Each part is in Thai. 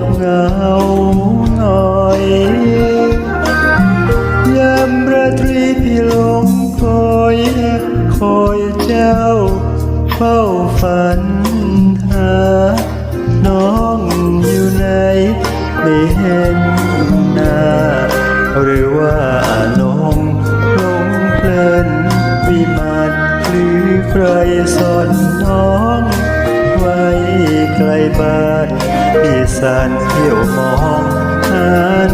บเหงาหน่อยยามราตรีพี่ลงคอยคอยเจ้า เฝ้าฝันหา น้องอยู่ไหนไม่เห็นหน้า หรือว่าลงลงเพลินวิมานหรือใครสอนน้องไว้ ไกลบ้านพี่สานเที่ยวมอง หา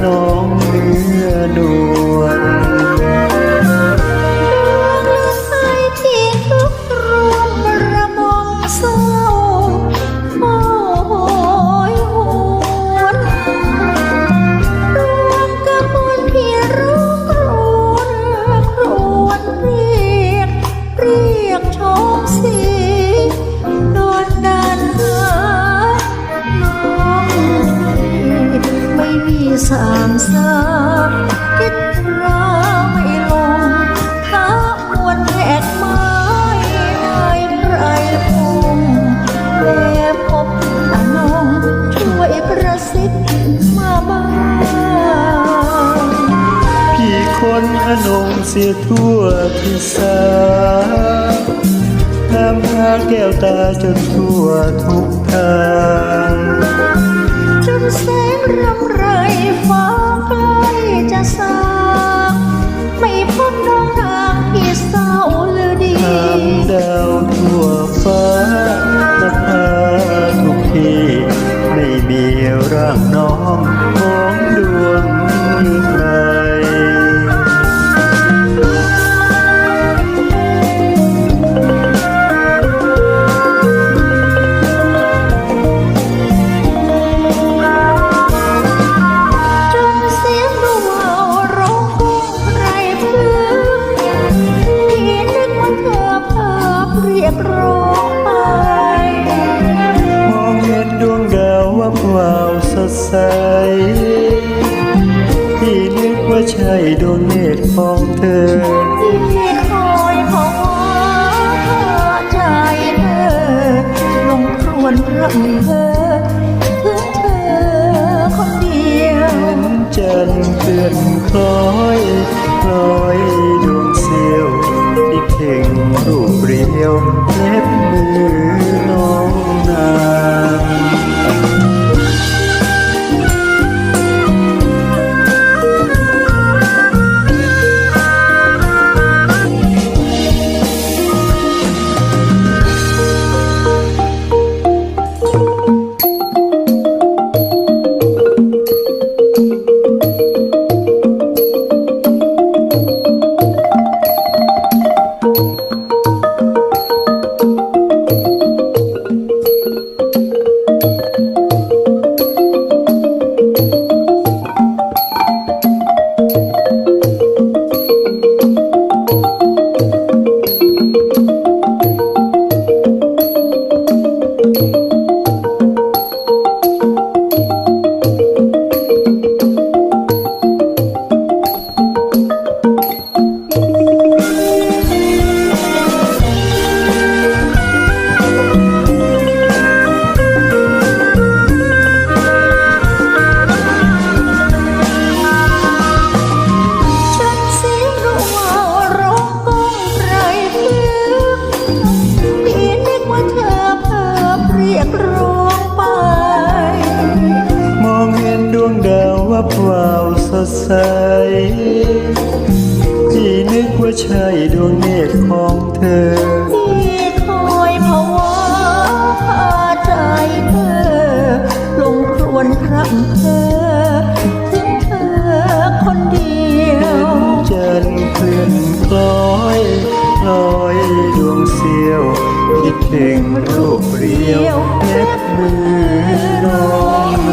น้องเนื้อนวล ไม่มีสามสามคิดราไม่ลงท้ามวลแผกไม้ในไพรพุ่มแม่พบอนงช่วยกระซิบมาบ้างพี่คนอนงเสียทั่วทิศาน้ำพาแก้วตาจนทั่วทุกทาง จนแสงรำไร ใส ที่นึกว่าใช่ดวงเนตรของเธอ ที่คอยภาวะใจเธอลงครวนรำเธอถึงเธอคนเดียวจันเคลื่อนคล้อ วับวาสดใสที่นึกว่าใช่ดวงเนตรของเธอคอยภาวะใจเธอ ลงครวนคร่ำเธอถึงเธอคนเดียวจันเคลื่อนลอยลอยดวงเสียว คิดถึงรูปเรียวเล็บมือน้อง